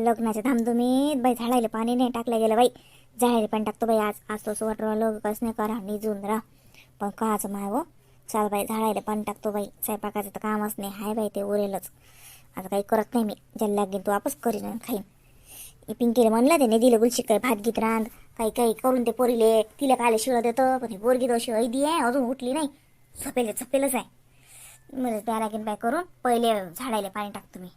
लग्नाच्या धामधुमीत बाई झाडायला पाणी नाही टाकलं गेलं बाई. झाडायला पण टाकतो बाई आज. आज तो वाटत लग कस नाही करा निजून राहा पण काच माय हो चाल बाई झाडायला पाणी टाकतो बाई. स्वयंपाकाचं तर कामच नाही हाय बाई ते उरेलच. आता काही करत नाही मी. ज्याला लागेल तो वापस करीन खाईन. पिंकीला म्हणलं त्याने दिलं गुलशी काय भात गीत रांध काही काही करून ते पोरीले तिला कायला शिळं देतं पण हे पोरगी दोषी ऐदी आहे अजून उठली नाही. झपेल झपेलच आहे. मला त्या लागेल बाय करून पहिले झाडायला पाणी टाकतो मी.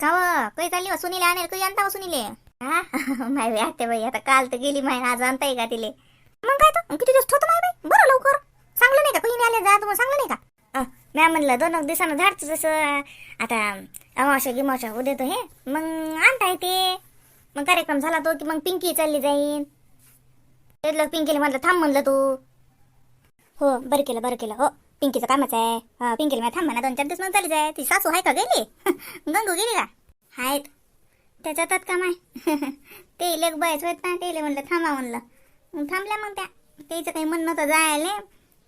काव? व? काही चालली व सुनीले आणेल काही आणता सुनीले? हा माय बाई आते बाई आता काल तर गेली माय आज आणताय का तिले? मग काय तर किती दिवस ठेवतो माय बाई? बरं लवकर. चांगलं नाही का? काही आले जा तुम्हाला चांगलं नाही का? मॅम म्हणलं दोन एक दिवसानं झाडचं जसं आता अमावश्या गिमावश्या उद्या तो हे. मग आणता येते मग कार्यक्रम झाला तो की मग पिंकी चालली जाईन. त्यातलं पिंकीला म्हटलं थांब म्हणलं तू. हो बरं केलं बरं केलं. हो. पिंकीचं कामच आहे. पिंकीला मी थांब म्हणा दोन चार दिवस मग चालली जाय. ती सासू आहे का गेली? गंगू गेली का? आहेत. त्याच्यात काम आहे. ते इले बायच होत ना ते म्हणलं थांबा म्हणलं. थांबल्या मग त्या. त्याचं काही म्हणणं तर जायला.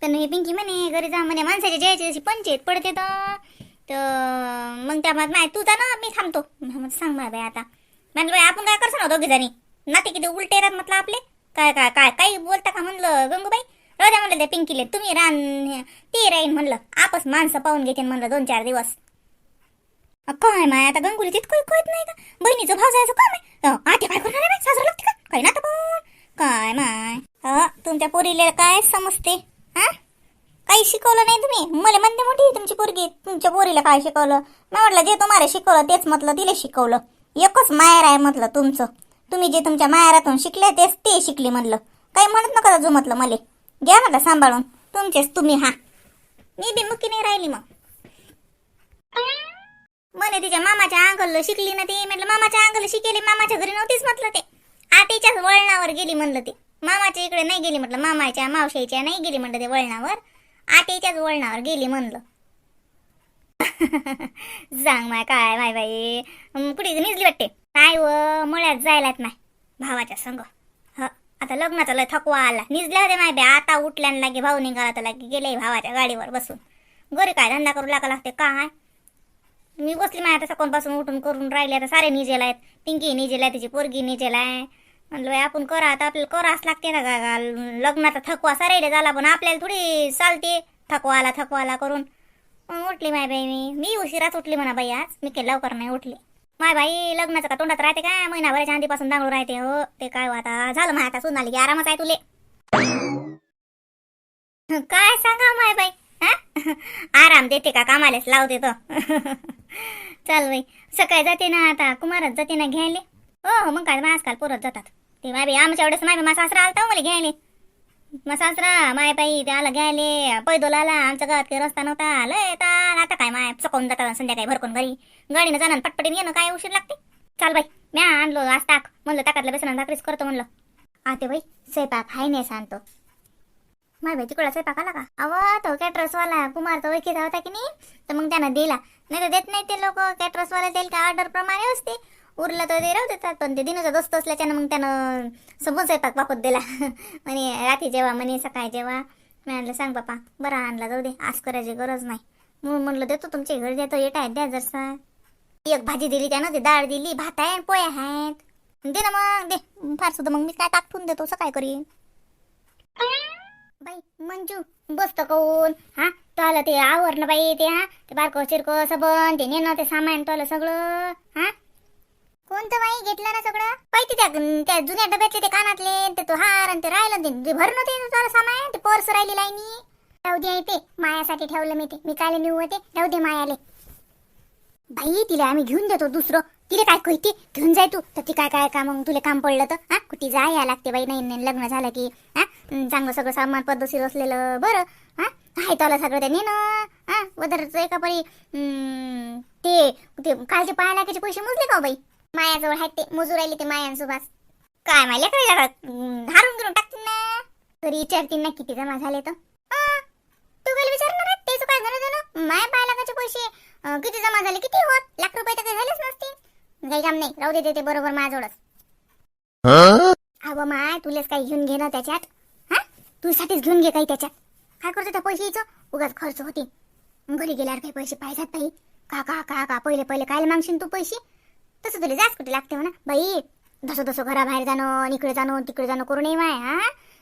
तर हे पिंकी म्हणे घरी जा म्हणे माणसाच्या जयाची जशी पंचायत पडते तर. तर मग त्या म्हणत नाही तू जा ना मी थांबतो. सांग मला बाई आता. म्हणलं बाई आपण काय करतो ना दोघी जणी नाते किती उलटे येतात म्हटलं आपले. काय काय काय काही बोलता का? म्हणलं गंगूबाई. राजा म्हणलं त्या पिंकीले तुम्ही रान ते राहीन म्हणलं. आपस माणसं पाहून घेते म्हणलं दोन चार दिवस काय माय आता गंगुली तितकं कळत नाही का? बहिणीचं भाव जायचं काय आहे? आते काय करणार आहे सासरा लागते का काही ना काय माय तुमच्या पोरीला काय समजते? हा? काही शिकवलं नाही तुम्ही? मला म्हणते मोठी तुमची पोरगी तुमच्या पोरीला काय शिकवलं? मी म्हटलं जे तुम्हाला शिकवलं तेच म्हटलं तिला शिकवलं. एकच मायर आहे म्हटलं तुमचं. तुम्ही जे तुमच्या मायरातून शिकले तेच ते शिकले म्हणलं. काही म्हणत नका जो म्हटलं मला. घ्या म्हटलं सांभाळून. तुमचेच तुम्ही हा. मी बी मुक्की नाही राहिली मग. म्हणे तिच्या मामाच्या अंगल शिकली ना ती. म्हटलं मामाच्या अंकल शिकेली मामाच्या घरी नव्हतीच म्हटलं ते. आटीच्याच वळणावर गेली म्हणलं ते. मामाच्या इकडे नाही गेली म्हटलं मामाच्या मावशाच्या नाही गेली म्हटलं ते वळणावर. आटीच्याच वळणावर गेली म्हणलं. सांग माय काय माय बाई. कुठे निजली वाटते? काय व मुळ्यात जायलाच नाही भावाच्या संग. आता लग्नाचा लय थकवा आला. निजल्या होते माय बाई आता उठल्यान लागे भाऊ निघाला तर लागे गेले भावाच्या गाडीवर बसून. घरी काय धंदा करू लागला लागते काय? मी बसली माय आता सकाळपासून उठून करून राहिले आता सारे निजेला आहेत. पिंकी निजेला आहे तिची पोरगी निजेला आहे. म्हणलं आपण करा आता आपल्याला करावंच लागते ना का लग्नाचा थकवा सारे झाला पण आपल्याला थोडी चालते. थकवा आला थकवा आला करून. उठली माय बाई मी. मी उशिराच उठली म्हणा बाई आज. मी काही लवकर नाही उठली. माय बाई लग्नाचं का तोंडात राहते का? महिनाभराच्या आधीपासून दांगडू राहते हो. ते काय हो आता? झालं माय आता सुनाली की आरामच आहे तुले. काय सांगा माय बाई? हा? आराम देते का कामालाच? लावते तो. चल बाई सकाळी जाते ना आता. कुमारच जाते ना घ्यायले. हो हो मग काय आजकाल पोरत जातात. ते माय बाई आमच्या एवढेच माय मा सासरा आलता हो मला घ्यायले. मग सासरा माय बाई ते घ्यायले पैदोल आला आमच्या गावात काही रस्ता नव्हता. लय येतात. आता काय माय? चकवून जातात संध्याकाळी भरकून घरी. गाडीनं जाणं पटपटीन येणं काय उशीर लागते? चाल बाई म्या आणलो आज टाक म्हणलं ताकातलं बेसन भाकरीच करतो म्हणलं. आते बाई स्वयंपाक हाय नाही सांगतो माय बाई तिकडला स्वयंपाक आला का? अव तो कॅटरसवाला कुमार तो ओळखीचा होता की नाही? तर मग त्यानं दिला. नाही तर देत नाही ते लोक. कॅटरसवाला देईल का? ऑर्डर प्रमाणे असते. उरलं तर ते राहू देतात पण ते दिनाचा दोस्त असल्याच्यानं मग त्यानं समोर स्वयंपाक वापस दिला. म्हणे रात्री जेव्हा म्हणे सकाळी जेव्हा मी म्हणलं सांग बापा बरा आणला जाऊ दे आज करायची गरज नाही. म्हणून म्हणलं देतो तुमच्या घरी देतो येत आहेत द्या जरसा. एक भाजी दिली त्यानं ते डाळ दिली भात आहे पोया आहेत. दे ना मग दे. फार सुद्धा मग मी काय टाकून देतो सकाळी करीन. बाई मंजू बसतो कोण? हा? तुला ते आवरण बाई ते हा? ते बारको चिरको सबन ते नेणं ते सामान तुला सगळं हा? कोणतं बाई घेतलं ना सगळं? पाहिजे त्या त्या जुन्या डब्यातले ते कानातले ते तो हार आणि ते राहिलं ते जे भरणं ते तुला सामान ते पर्स राहिली लाईनी. राहू दे ते मायासाठी ठेवलं मी ते. मी काय नेऊ ते राहू दे मायाले. बाई तिला आम्ही घेऊन देतो दुसरं. तिला काय कळते? घेऊन जाय तू. तर ती काय काय का मग तुला काम पडलं तर? हा? कुठे जाय या लागते बाई. नाही नाही, लग्न झालं की हा? चांगलं सगळं सामान पद्धतशीर असलेलं बरं. हा? काय त्याला सगळं ते नेणं हा? वदरचं एका परी ते ते ते कालचे लागायचे पैसे मोजले का हो बाई? मायाजवळ आहेत ते मोजू राहिले ते मायान सुभाष काय माहिती काय हारून गिरून टाकतील ना. तरी विचारतील ना किती जमा झाले तर. तू काय विचारणार तेच काय झालं झालं माया पाय पैसे किती जमा झाले किती होत? लाख रुपये तर काही झालेच नसतील. काही काम नाही राहू दे ते बरोबर माझ्याजवळच. अव माय तुलेच काही घेऊन घे ना त्याच्यात. हा? तुझ्यासाठीच घेऊन घे काही त्याच्यात. काय करतो त्या पैशाचं? उगाच खर्च होते घरी गेल्यावर काही पैसे पाहिजेत पाहिजे का का का का पहिले पहिले काय मागशील तू पैसे? तसं तुला जास्त कुठे लागते म्हणा. बाई जसं तसं घराबाहेर जाणं इकडे जाणं तिकडे जाणं करू नये माय हा?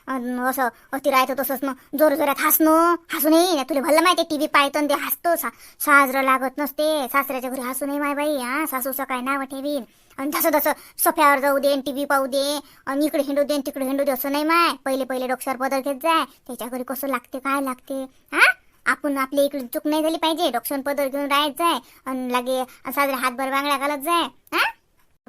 अन असं अति राहतं तसंच मग जोर जोरात हसणं हसू नये. तुला भलं माहिती टीव्ही पाहतं ते हसतो. सा साजरं लागत नसते. सासऱ्याच्या घरी हसू नये माय बाई हा? सासूचं काय नाव ठेवीन. आणि जसं तसं सोफ्यावर जाऊ दे टीव्ही पाहू दे आणि इकडे हिंडू दे तिकडे हिंडू दे असं नाही माय. पहिले पहिले डोक्यावर पदर घेत जाय. त्याच्या घरी कसं लागते काय लागते हा? आपण आपल्या इकडे चूक नाही झाली पाहिजे. डोक्यावर पदर घेऊन राहायचं जाय आणि लागे साजरे हातभर बांगड्या घालत जाय. हा?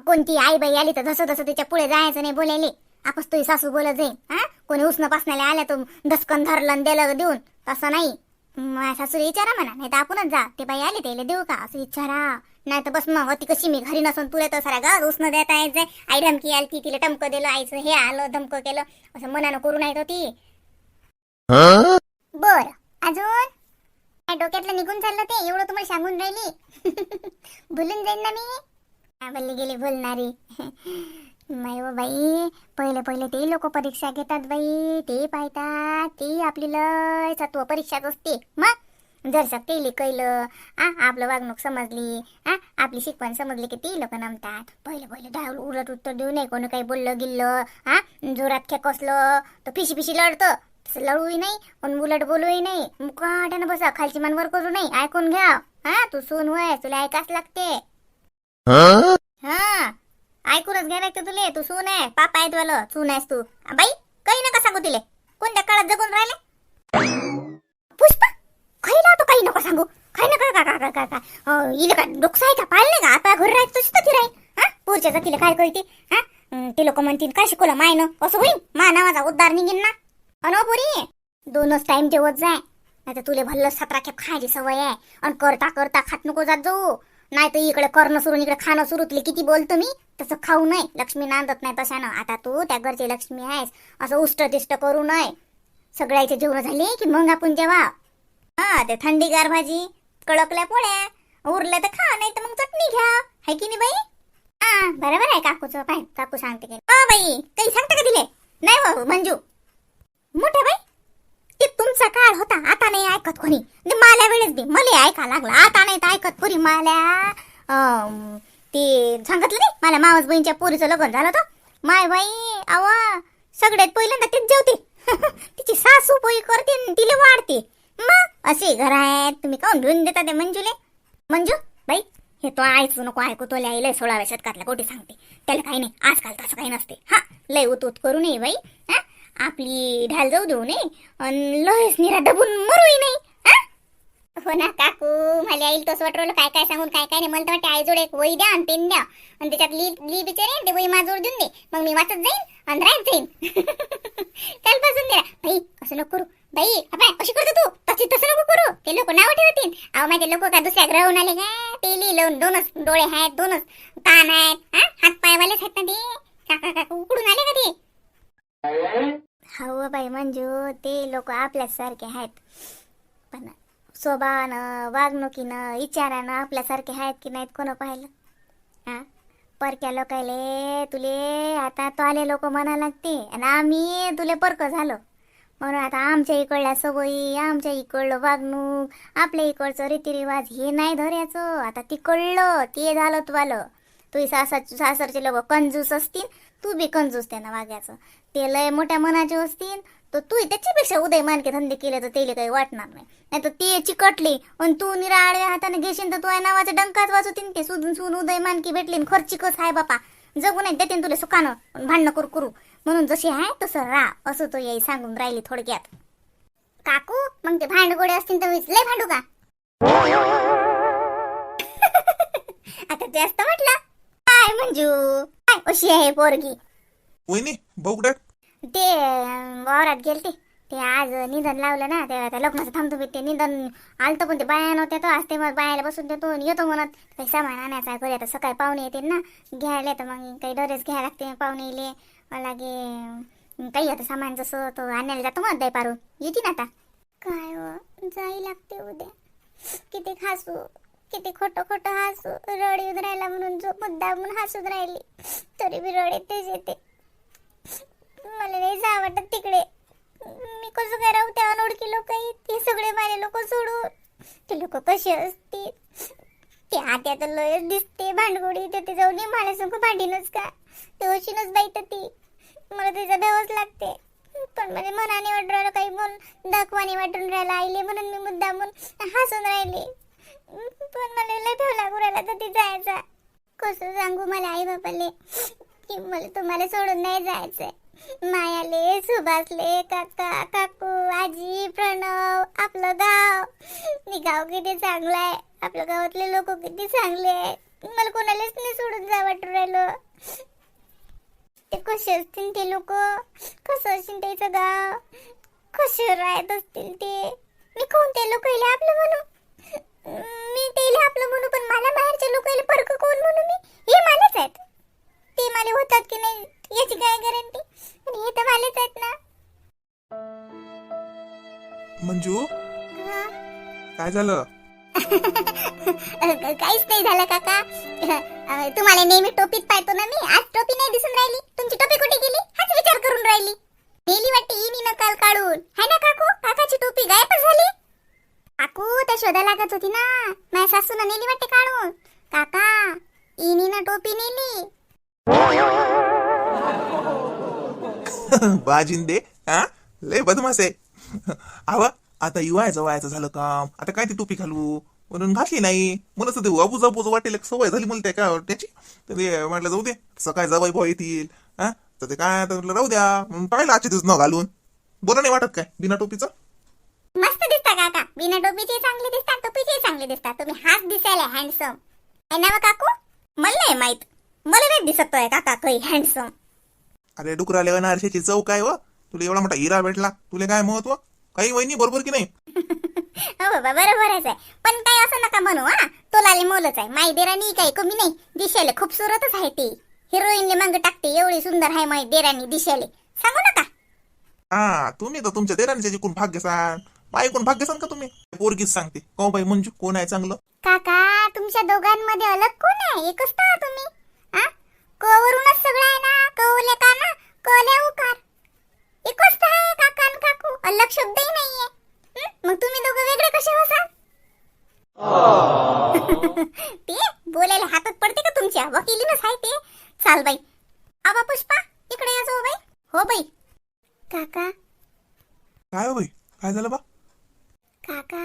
कोणती आई बाई आली तर जसं तसं तिच्या पुढे जायचं नाही बोलायले. आपस तुझी सासू बोलत जाईल हा? कोणी उष्ण पासनाला आल्या तर दसकन धरलं दिलं देऊन. तसं नाही. माझ्या सासूला विचारा म्हणा नाही तर आपणच जा. ते बाई आले त्याला देऊ का? असं विचारा. नाही तर बस मग ती कशी मी घरी नसून तुला तर सारा गाव उष्ण देता यायचंय आई धमकी आली ती तिला टमकं दिलं आईचं हे आलं धमकं केलं. असं मनानं करू नाही तर ती? बर. अजून? काय डोक्यातलं निघून चाललं ते? एवढं तुम्हाला सांगून राहिली? भुलून जाईन ना मी. बोलली गेली बोलणारी नाही हो बाई. पहिले पहिले ते लोक परीक्षा घेतात बाई. ते पाहतात. ते आपली लय सत्व परीक्षाच असते. मग? जर केली कैलं आ आपलं वागणूक समजली आ आपली शिकवण समजली की ती लोक नमतात. पहिले पहिले डाव उलट उत्तर देऊ नये कोणी काही बोललं गिल्लं हा जोरात खेकसलं तर पिशी पिशी लढतं. लढूही नाही पण उलट बोलूही नाही. मुकाट्यानं बसा खालची मान वर करू नाही ऐकून घ्या. हा तू सून होय तुला ऐकाच लागते. हा? ऐकूनच घ्या लागते तुले. तू सून आहे. पापा आहे तुला सून आहेस तू. बाई काही नका सांगू तिले. कोणत्या काळात जगून राहिले? पुष्पा काही लावतो काही नको सांगू. काही नका का का का का. इले का डोकसा आहे का पाळले का? आता घरी राहत तशी तर राहील. हा? पुढच्या जातीला काय कळते? हा? ते लोक म्हणतील काय शिकवलं मायनं? असं होईल मा नावाचा उद्धार निघेन ना? अनो पुरी दोनच टाइम जेवत जाय. नाही तर तुले भल्ल सतरा खेप खायची सवय आहे. आणि करता करता खात नको जात जाऊ. नाही तर इकडे करणं सुरू इकडे खाणं सुरू. तुले किती बोलतो मी तसं खाऊ नये. लक्ष्मी नांदत नाही तशानं. आता तू त्या घरची लक्ष्मी आहेस. असं उष्ट तिष्ट करू नये. सगळ्याचे जेवण झाले की मग आपण जेवा. हा ते थंडीगार भाजी कळकल्या पोळ्या. उरल्या तर खा नाही तर मग चटणी घ्या. है की नाही बाई? हा बरोबर आहे काकूचं. पाय काकू सांगते की बाई काही सांगता का दिले नाही भाऊ मंजू. मोठे बाई ते तुमचा काळ होता आता नाही ऐकत कोणी. माल्या वेळेस दे मला ऐका लागला आता नाही तर ऐकत पुरी माल्या ते सांगितलं नाही मला मावस बहीणच्या पोरीचं लग्न झालं होतं. माय बाई आवा सगळ्यात पहिल्यांदा तेच जेवते. तिची सासू पोई करते आणि तिला वाढते. मग असे घर आहेत तुम्ही काऊन घेऊन देता ते मंजूले? मंजू बाई हे तो ऐकू नको ऐकू तो लय लय सोळाव्या शतकातला कोटी सांगते. त्याला काही नाही आजकाल तसं काही नसते. हा लय उत उत करू नये बाई हा. आपली ढाल जाऊ देऊ नये. आणि लयच निरा दबून मरूही नाही हो? ना काकू मला येईल तसं वाटवलं काय काय सांगून काय काय नाही. मला तर वाटते आईजोड एक वही द्या आणि पेन द्या. आणि त्याच्यात ली ली बिचारे ते वही माझ्याजवळ देऊन दे. मग मी वाचत जाईन आणि राहत जाईन. कालपासून द्या बाई असं नको करू. बाई अपाय अशी करतो तू. तशी तसं नको करू. ते लोक नाव ठेवतील. अहो माझे लोक का दुसऱ्या ग्रहून आले? का ते लिहिलं. दोनच डोळे आहेत दोनच कान आहेत. हात पायवालेच आहेत ना ते. काका काका उकडून आले का ते? हो बाई म्हणजे मंजू ते लोक आपल्यासारखे आहेत. पण स्वभावानं वागणुकीनं विचारानं आपल्यासारखे आहेत की नाहीत कोण पाहिलं? हा परक्या लोकायले तुले आता तो आले लोक म्हणा लागते. आणि आम्ही तुले परक झालो. म्हणून आता आमच्या इकडल्या सवयी आमच्या इकडलं वागणूक आपल्या इकडचं रीतिरिवाज हे नाही धरायचं. आता तिकडलं ते झालं तुवालं. तुझी सासा सासरचे लोक कंजूस असतील तू बी कंजूस त्यांना वागायचं ते लय मोठ्या मनाचे असतील तर तू त्याच्यापेक्षा उदय मानके धंदे केले तर त्याला काही वाटणार नाही. नाही तर ते चिकटली आणि तू निराळे हाताने घेशील तर तू नावाच्या डंकाच वाचवतीन ते सुधून सुन उदय मानकी भेटली खर्चिकच आहे बापा. जगू नाही देते तुला सुखानं भांडणं करू करू. म्हणून जशी आहे तसं राह. असं तो याई सांगून राहिली थोडक्यात. काकू मग ते भांडगोडे असतील तर लय भांडू का? आता जास्त म्हटलं. काय मंजू? काय अशी आहे पोरगी? वहिनी बघडाट ते अं, वावरात गेलते. ते आज निधन लावलं ना ते त्या लग्नाचं थांबतो बी ते निधन आलतं पण ते बाया नव्हत्या तो. आज ते मग बायाला बसून देतो आणि येतो म्हणत. काही सामान आणायचं आहे घरी आता सकाळी पाहुणे येते ना. घ्यायला तर मग काही ड्रेस घ्यायला लागते पाहुणे येले. लागे अं, काही आता सामान जसं तो आणायला जातो मग दय पारून येते ना आता. काय हो जाई लागते उद्या. किती हसू किती खोटं खोटं हसू रड येऊन राहिला म्हणून जो मुद्दा म्हणून हसून राहिली तरी बी रड येतेच येते. मला नाही जा वाटत तिकडे. मी कसं काय राहू त्या अनोळखी लोक ते सगळे माझे लोक सोडून. ते लोक कसे असतील? ते आत्या तर लयच दिसते भांडगोडी तर ते जाऊन मला भांडीनच का? ते अशीनच बाई तर ती. मला तिचा भेवच लागते. पण म्हणजे मनाने वाटून राहिलं काही बोल दाखवाने वाटून राहिला आईले म्हणून मी मुद्दा म्हणून हसून राहिले. पण मला लय भेव लागू राहिला तर ती जायचा. कसं सांगू मला आई बापाले की मला तुम्हाला सोडून नाही जायचंय. मायाले सुभाषले काका काकू आजी प्रणव आपलं गाव. मी गाव किती चांगलं आहे. आपल्या गावातले लोक किती चांगले आहेत. मला कोणालाच नाही सोडून जा वाटू राहिलं. ते कसे असतील ते लोक? कसं असतील त्याचं गाव? कसे राहत असतील ते? मी कोणते लोक आपलं म्हणून? मी तेले आपलं म्हणू पण मला बाहेरच्या लोकांना फरक कोण म्हणू मी? हे मलाच आहेत. ते मला होतात की नाही याची काय गॅरंटी पण हे तर मलाच आहेत ना. मंजू. काय झालं? काहीच नाही झालं काका. तुम्हाला नेहमी टोपीत पाहतो ना मी. आज टोपी नाही दिसून राहिली. तुमची टोपी कुठे गेली? हाच विचार करून राहिली. नेली वाटते इनी नकाल काढून. है ना काकू काकाची टोपी गायबच झाली. काकू त्या शोधा लागत होती ना. माझ्या सासून नेली वाटते काढून. काका इनी ना टोपी नेली. बाजिंदे हा? लय बदमास आहे. आवा आता युवायचं वयाचं झालं काम. आता काय ती टोपी घालू? म्हणून घातली नाही. मला ते अबूज अबूज वाटेल सवय झाली मला त्या काय त्याची. तर ते म्हटलं जाऊ दे सकाळी जवाई भाऊ येतील. हा? तर ते काय म्हटलं राहू द्या. पाहिलं आजच्या दिवस न घालून. बरं नाही वाटत काय बिना टोपीचं? मस्त दिसता काका बिना टोपीचे चांगले दिसतात टोपीचे चांगले दिसतात. तुम्ही हाच दिसायला हँडसम आहे ना काकू? मला नाही माहीत. मला नाही दिसत आहे काका काही हँडसम अरे डुकराले नारशाची चव काय व? तुला एवढा मोठा हिरा भेटला. तुला काय महत्त्व? काही वहिनी बरोबर की नाही? हो बाबा बरोबरच आहे. पण काही असं नका म्हणू हा. तोलाले मोलच आहे. माई देराणी काही कमी नाही. दिशाले खूपसुरतच आहे ती. हिरोईनले मांग टाकते. एवढी सुंदर आहे माई देराणी दिशाले. सांगू नका. हा तुम्ही तर तुमच्या देरांच्या जिकून भाग्य सांग. ऐकून भाग्य का तुम्ही? पोरगीच सांगते. को बाई मंजू कोण आहे चांगलं? काका तुमच्या दोघांमध्ये अलग कोण आहे? एकच तर आहात तुम्ही. हा कवरूनच सगळं आहे ना? कवले का ना? कवले उकार एकच तर आहे काका आणि काकू. अलग शब्दही नाहीये. हं? मग तुम्ही दोघं वेगळे कसे बसाल ते बोलायला हातात पडते का तुमच्या? वकिलीनच आहे ते. चाल बाई. आबा पुष्पा इकडे या जाऊ बाई. हो बाई. काका. काय हो बाई? काय झालं बा काका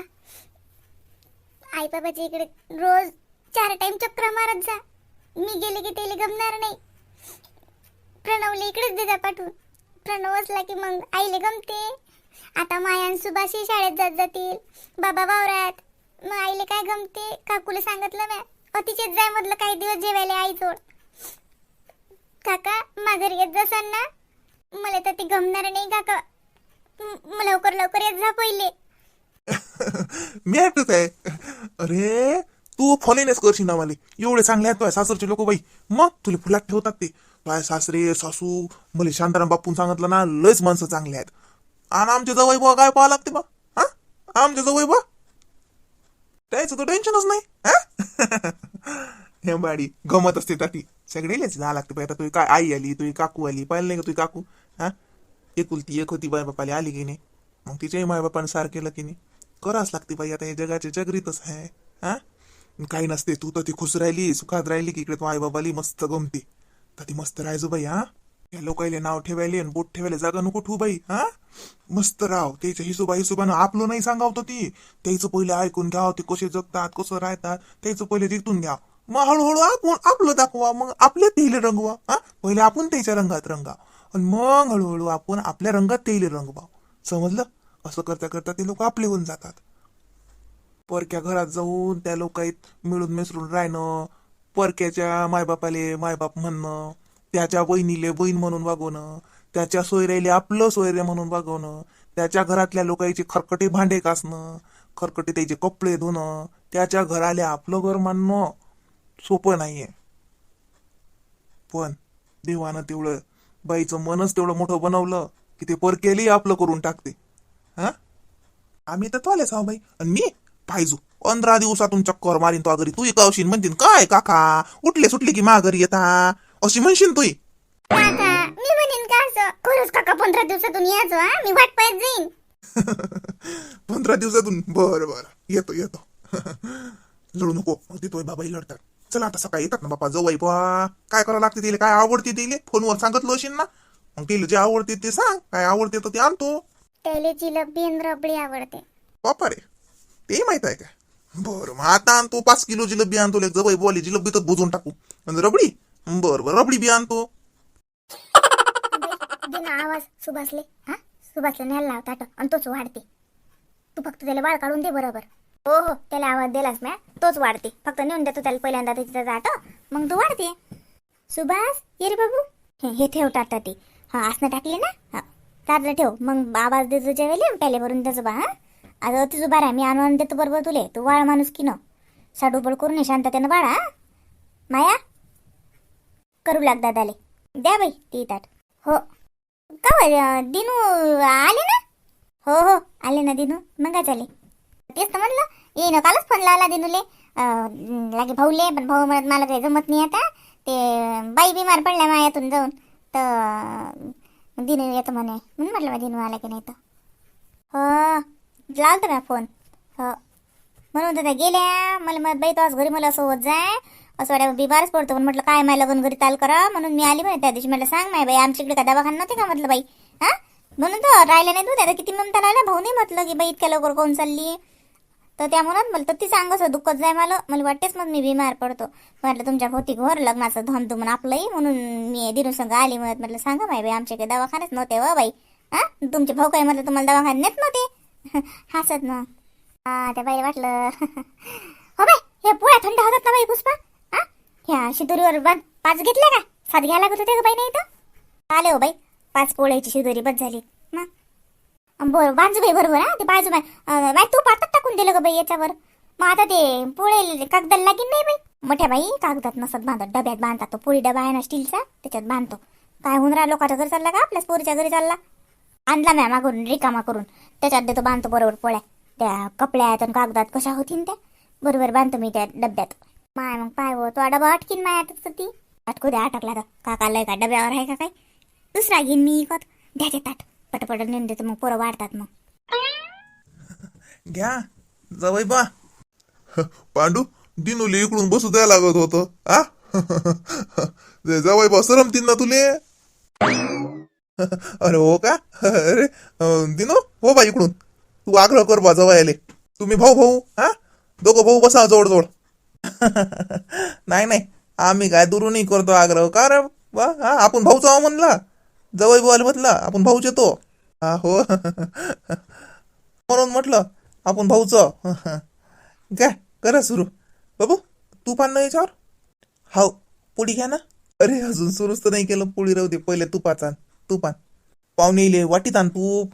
आई बाबाच्या इकडे रोज चार टाइम चक्र मारत जा. मी गेले की त्याला गमणार नाही. प्रणवले इकडेच देजा पाठवून. प्रणव असला की मग आईले गमते. आता मायान सुभाषी शाळेत जात जातील. बाबा वावरात. मग आईले काय गमते? काकूला सांगितलं म्या. अतिचेत जाय मधलं काही दिवस जेवायला आई जोड. काका माघारी येत जासान ना मला तर ते गमणार नाही काका. लवकर लवकर येत जा पहिले. मी ऐकत आहे अरे तू फॉलोनेस करशील ना मला. एवढे चांगले आहेत तुझ्या सासरचे लोक बाई. मग तुला फुलात ठेवतात ते. तुझ्या सासरे सासू मला शांताराम बापून सांगितलं ना लयच माणसं चांगले आहेत. आणि आमचे जवळ बुवा काय पाहा लागते बा? हा? आमचे जवळ बुवा? त्याचं तर टेन्शनच नाही हा? हे बाडी गमत असते ती. सगळेलेच जा लागते बाई. आता तुझी काय आई आली तुझी काकू आली पाहिलं नाही का तुझी काकू? हा? एकुलती एक होती बाय बापाली आली की नाही? मग तिच्याही मायबापानं सार केलं की नाही? करावंच लागते बाई आता हे जगाचे जगरीतच आहे. हा? काही नसते तू तर ती खुश राहिली सुखात राहिली की इकडे तू आई बाबाली मस्त गमते. तर ती मस्त राहायचो बाई हा? या लोकायले नाव ठेवायले आणि बोट ठेवायला जागा नको ठू बाई हा? मस्त राव त्याच्या हिशोबा हिशोबानं आपलं नाही सांगावतं ती. त्याचं पहिले ऐकून घ्याव ते कसे जगतात कसं राहतात त्याचं पहिले जिंकून घ्या. मग हळूहळू आपण आपलं दाखवा मग आपल्या तेले रंगवा हा? पहिले आपण त्याच्या रंगात रंगा. आणि मग हळूहळू आपण आपल्या रंगात तेले रंगवा. समजलं? असं करता करता ते लोक आपले होऊन जातात. परक्या घरात जाऊन त्या लोकांत मिळून मिसळून राहणं परक्याच्या मायबापाले मायबाप म्हणणं त्याच्या बहिणीले बहीण म्हणून वागवणं त्याच्या सोयऱ्याले आपलं सोयरे म्हणून वागवणं त्याच्या घरातल्या लोकांचे खरकटे भांडे कासणं खरकटे त्याचे कपडे धुणं त्याच्या घराले आपलं घर मानणं सोपं नाहीये. पण देवानं तेवढं बाईचं मनच तेवढं मोठं बनवलं की ते परकेली आपलं करून टाकते. हा? आम्ही तर तोलेच आहो बाई. आणि मी? पाहिजो पंधरा दिवसातून चक्कर मारीन तो घरी तू कावशीन म्हणतीन काय काका? उठले सुटले की मा घरी येता? अशी म्हणशीन काका मी म्हणेन का असं? खरंच काका पंधरा दिवसातून यायचो हा? मी वाट पाहत जाईन. पंधरा दिवसातून? बरं बरं. येतो येतो. लढू नको. मग तिथं बाबाही लढतात. चला आता सकाळी येतात ना बापा जवळ बा काय करावं लागते तिला? काय आवडते तिले? फोनवर सांगितलं असेल ना. मग तिला जे आवडते ते सांग. काय आवडते तर ते आणतो. त्याला जिलेबी आणि रबडी आवडते. बापा रे ते माहीत आहे का? बरं मग आता आणतो पाच किलो जिलबी आणतो लेक जवळ बोली जिलबी तर बुजून टाकू. आणि रबडी? बरं बरं रबडी बी आणतो. आवाज सुभासले हा? सुभासले न्यायला लावता आटो आणि तोच वाढते. तू फक्त त्याला वाळ काढून दे बरोबर. हो हो त्याला आवाज दिलास म्या तोच वाढते. फक्त नेऊन देतो त्याला पहिल्यांदा तिथं जातो मग तू वाढते. सुभाष ये रे बाबू. हे हे ठेव टाटा ते. हा आसनं टाकले ना? हा ठेव. मग आवाज देतो जेवेले पहिले भरून त्याचं बा हा. आता तुझं आहे मी आणून देतो बरोबर तुले. तू वाळ माणूस की न. साडूबड करू ये शांततेनं बाळा हा? माया करू लाग दादाले. द्या बाई ती ताट. हो. का बरं, दिनू आले ना? हो हो आले ना दिनू. मग काय तेच तर म्हणलं ये ना कालच फोन लावला दिनूले. लागे भाऊले पण भाऊ म्हणत मला काही जमत नाही आता. ते बाई बिमार पडल्या मायातून जाऊन. तर दिनू येतो म्हणे. म्हणून म्हटलं बा दिनू आला की नाही तर. हो लावतो ना फोन. हो म्हणून तर गेल्या. मला मत बाई तो आज घरी मला असं होत जाय. असं वाटतं बिबारच पडतो. पण म्हटलं काय माय लगून घरी ताल करा. म्हणून मी आली म्हणे त्या दिवशी. म्हटलं सांग माय बाई आमच्या इकडे का दवाखाना नव्हते का? म्हटलं बाई. हा? म्हणून तर राहिलं नाही तू त्याला किती ममता राहिला भाऊ नाही म्हटलं की बाई इतक्या लवकर कोण चालली? तर त्या म्हणत मला तर ती सांगच दुःखच जाय मला. मला वाटतेच मग मी बिमार पडतो. म्हटलं तुमच्या भोवती घर लग्नाचं धमधुमन आपलंही म्हणून मी दिनू संघ आली. म्हणत म्हटलं सांगा माय बाई आमच्या काही दवाखान्याच नव्हते व बाई. हा? तुमचे भाऊ काय म्हटलं तुम्हाला दवाखान्यात नव्हते? हसत ना हा त्या बाई वाटलं. हो बाई हे पोळ्या थंड होतात ना बाई पुष्पा? हा? ह्या शिदोरीवर पाच घेतल्या का? सात घ्यायला लागत होते का बाई नाही तर? आले हो बाई पाच पोळ्याची शिदोरी बस झाली. बरं बाजू बाई बरोबर हा? ते बाजू बाई. तू पातात टाकून दिलं का बाई याच्यावर. मग आता ते पोळे कागदाला लागेल नाही बाई. मोठ्या बाई कागदात नसत बांधत. डब्यात बांधतात तो पोळी डबा आहे ना स्टीलचा त्याच्यात बांधतो. काय होऊन राहा लोकांच्या घरी चालला का? आपल्याच पोरीच्या घरी चालला. आणला मॅम मागून रिकामा करून. त्याच्यात देतो बांधतो बरोबर पोळ्या. त्या कपड्यात आणि कागदात कशा होतीन त्या? बरोबर बांधतो मी त्या डब्यात. माय मग पाय हो तो डबा अटकीन माय आता ती. अटकू द्या अटकला तर. काका लय का डब्यावर आहे का काय? दुसरा घेईन मी इकत. द्या ते ताट. पटपट नेऊन देतो मग पोरं वाढतात मग. घ्या जवळ बा. पांडू दिनूले इकडून बसू द्यायला लागत होत आ? जवळ बा सरमतीन ना तुले. अरे हो का? अरे अं, दिनू हो बा इकडून. तू आग्रह कर बा जवळ तुम्ही भाऊ भाऊ हा दोघं भाऊ बसा जवळ जवळ नाही नाही आम्ही काय दुरूनही करतो आग्रह. का रे बा हा आपण भाऊचा आहो म्हणला. जवळ बोल म्हटलं आपण भाऊच येतो. हा हो. म्हणून म्हटलं आपण भाऊच. काय करा सुरू. बाबू तू पान ना याच्यावर? हाव पोळी घ्या ना. अरे अजून सुरूच तर नाही केलं. पोळी राहू दे पहिले तुपाचा तुपान पाहुणे येईल वाटीत आण तूप.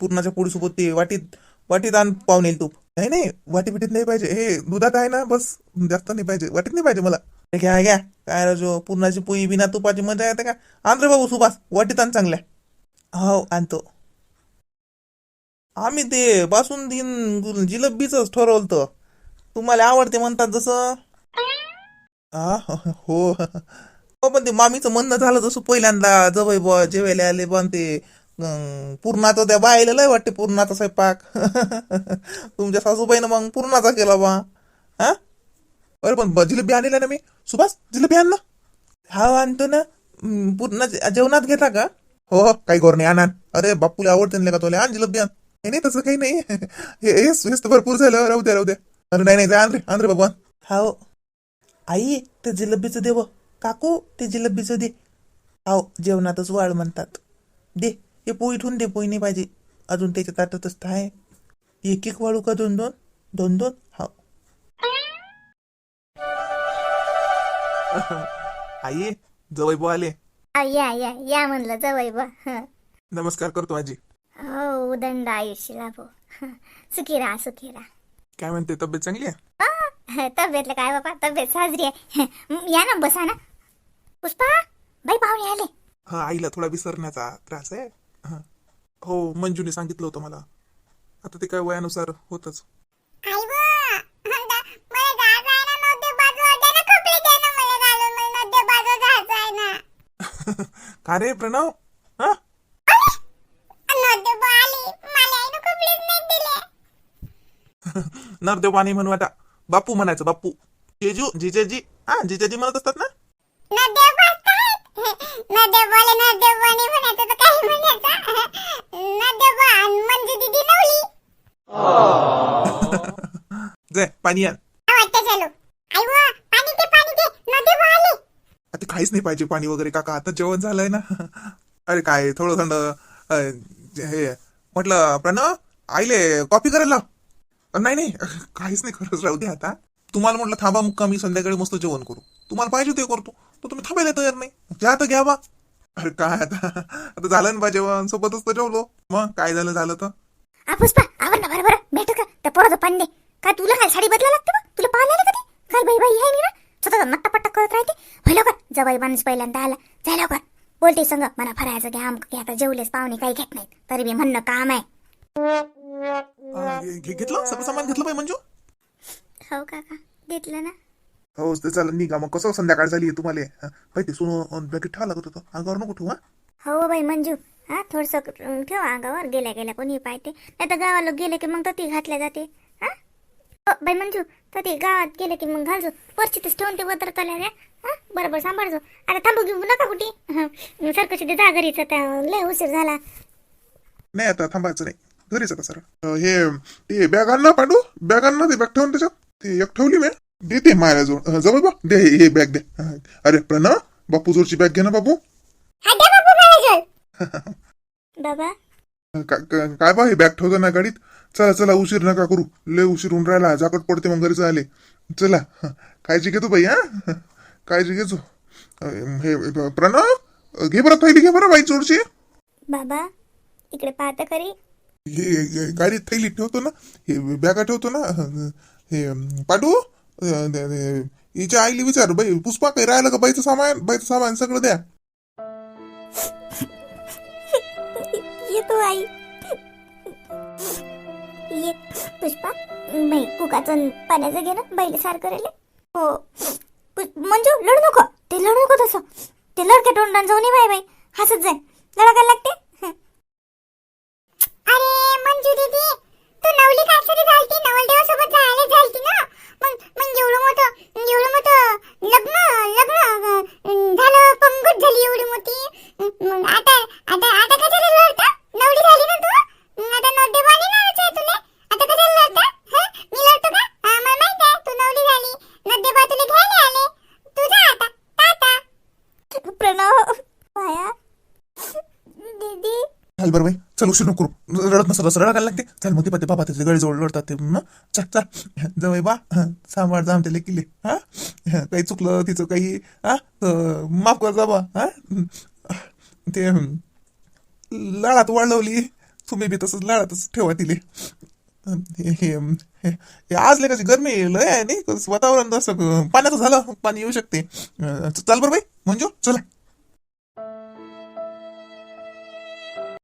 पूर्णाच्या पोळीसोबत ते वाटीत वाटीत आण पाहुणे येईल तूप. नाही नाही वाटी बिटीत नाही पाहिजे. हे दुधात आहे ना बस. जास्त नाही पाहिजे. वाटीत नाही पाहिजे मला. घ्या घ्या. काय राजो पुरणाची पोळी बिना तुपाची मजा येते का? आंध्र बाबू सुभाष वाटीत आण चांगल्या. हो आणतो. आम्ही ते बासुंदी जिलबीच ठरवलं तर तुम्हाला आवडते म्हणतात जसं. हो, हो हो. पण ते मामीचं म्हणणं झालं जसं पहिल्यांदा जवळ ब जेवायला आले पण ते पूर्णाचं त्या बायला लय वाटते पूर्णाचा स्वयंपाक. तुमच्या सासूबाईनं मग पूर्णाचा केला बा. हा अरे पण जिलेबी आणलेला ना मी. सुभाष जिलेबी आण ना. हा आणतो ना. पूर्ण जेवणात घेता का? हो, हो काही गोर नाही. आण अरे बापूला आवडते ना का तुला. आण जिलेबी आण. नाही नाही तसं काही नाही. हे हेच हेच तर भरपूर झालं. राहू द्या राहू द्या अरे नाही नाही जा आण रे आण रे बाबा हो आई ते जिलेबीचं देव काकू ते जिलेबीचं दे. हाव जेवणातच वाळ म्हणतात. दे हे पोळी ठेवून दे पोळी नाही पाहिजे. अजून त्याच्या ताटातच आहे. एक एक वाळू का दोन दोन दोन दोन हाव. आई जवळ बो आले. आ, या या या म्हणलं जवळ बा. हं. नमस्कार करतो आजी. हो उदंड आयुष्य लाभो हं. सुखी राहा सुखी राहा. काय म्हणते तब्येत चांगली आहे? आ, तब्येतलं काय बाबा तब्येत साजरी आहे. हं, या ना बसा ना. पुष्पा बाई पाहुणे आले. हा आईला थोडा विसरण्याचा त्रास आहे. हा. हो मंजूने सांगितलं होतं मला. आता ते काय वयानुसार होतच. आई बा का रे प्रणव? हा? नरदेव पाणी म्हणू आता. बापू म्हणायचं बापू. जेजू जिजाजी. हा जिजाजी म्हणत असतात ना? जय पाणी आण. ते काहीच नाही पाहिजे. पाणी वगैरे काका आता जेवण झालंय ना. अरे काय थोडं थंड हे म्हटलं प्रणव आईले कॉफी करायला नाही नाही काहीच नाही खरंच राहू दे आता. तुम्हाला म्हटलं थांबा मुक्का मी संध्याकाळी मस्त जेवण करू. तुम्हाला पाहिजे ते करतो तर तुम्ही थांबायला तयार नाही. घ्या तर घ्या बा. अरे काय आता आता झालं ना बा जेवण सोबतच तर जेवलो. मग काय झालं झालं तर? पुष्पा आवर ना बरं बरं भेटू का? तर पोराचं पाणी काय तुला काय साडी बदला लागते तुला पाहायला कधी काय बाई बाई आहे ना. स्वतः नट्टा पट्टा करत राहते? होय लवकर. जवाई माणूस पहिल्यांदा आला. जाय लवकर. बोलते संग मला फरायचं घ्या आमक घ्या आता जेवलेच पाहुणे काही घेत नाहीत. तरी मी म्हणणं काम आहे. घेतलं? सगळं सामान घेतलं बाई मंजू? हो काका घेतलं ना. हो ते चालेल. निघा मग कसं संध्याकाळ झाली तुम्हाला? हं, माहिती सोनं बॅगेत ठेवा लागत होतं. अंगावर नको ठेवू हा? बाई मंजू. हा थोडस ठेवा अंगावर. गेल्या गेल्या कोणी पाहते. नाही तर गावाला गेले की मग ती घातल्या जाते. बाई मंजू तर ते गावात गेले की मग घालजो. वरचीतच ठेवून ते वतर तल्या रे. हा बरोबर सांभाळजो. आता थांबू घेऊ नका कुठे. सरकशी ते आता लय उशीर झाला. नाही आता थांबायचं नाही. घरीच आता सर. हे ते बॅग आण ना पांडू. बॅग आण ना ते बॅग ठेवून त्याच्यात. ते एक ठेवली मी. देते माया जवळ. जवळ बा. दे हे- बॅग दे. अरे प्रणव बापू जोरची बॅग घे ना बापू. हा बाबा का- काय बा हे बॅग ठेवतो ना गाडीत? चला चला उशीर नका करू. लय उशीर होऊन राहिला. जाकट पडते मग घरी चाले चला. काळजी घेतो बाई हा. काळजी घेतो. अं, हे प्रणव? घे बरं थैली घे बरं बाई जोडची बाबा इकडे पाहता खरी. हे हे गाडीत थैली ठेवतो ना. हे बॅगा ठेवतो ना. अं, हे अं, पाठवू अं, हिच्या आईला विचार. बाई पुष्पा काही राहिलं का? बाईचं सामान बाईचं सामान सगळं द्या. तू आई. ये पुष्पा बाई कुकाचं पाण्याचं घे ना बाईला सार करेल हो. मंजू लढू नको. ते लढू नको तसं. ते लडक्या तोंडान जाऊन ये बाई बाई. हसत जाय. लढा लागते? अरे मंजू दीदी तू नवली काहीतरी झालती. नवलदेवा सोबत जायला झालती ना? मग मग एवढं मोठं एवढं मोठं लग्न लग्न झालं. पंगत झाली एवढी मोठी. मग आता आता आता कशाला लढता? नवली झाली ना तू? आता नवदेवा नाही नावाचं आहे तुले. आता कशाला लढता? हं? मी लढतो का? हा, मला माहीत आहे तू नवली झाली. नवडी बा तुले घ्यायला आले. तू जा आता. टाटा प्रणव माया. दीदी. चाल बरं बाई चल उशीर नको करू. रडत नसत असं रडायला लागते. चल मग ते पाते बाबा त्याचे गळे जवळ रडतात ते. हं? चल चल जवळ बा. हं, सांभाळ जा आमच्या लेकीले हा? काही चुकलं तिचं काही हा? तर माफ कर जा बा. हा. ते हं, लाळात वाढवली. तुम्ही बी तसंच लाळातच ठेवा तिले हे हे- हे- हे आज लेखाची गरमी लय आहे नाही वातावरण तसं पाण्याचं झालं पाणी येऊ शकते. चल चाल बरं बाई म्हणजे चला.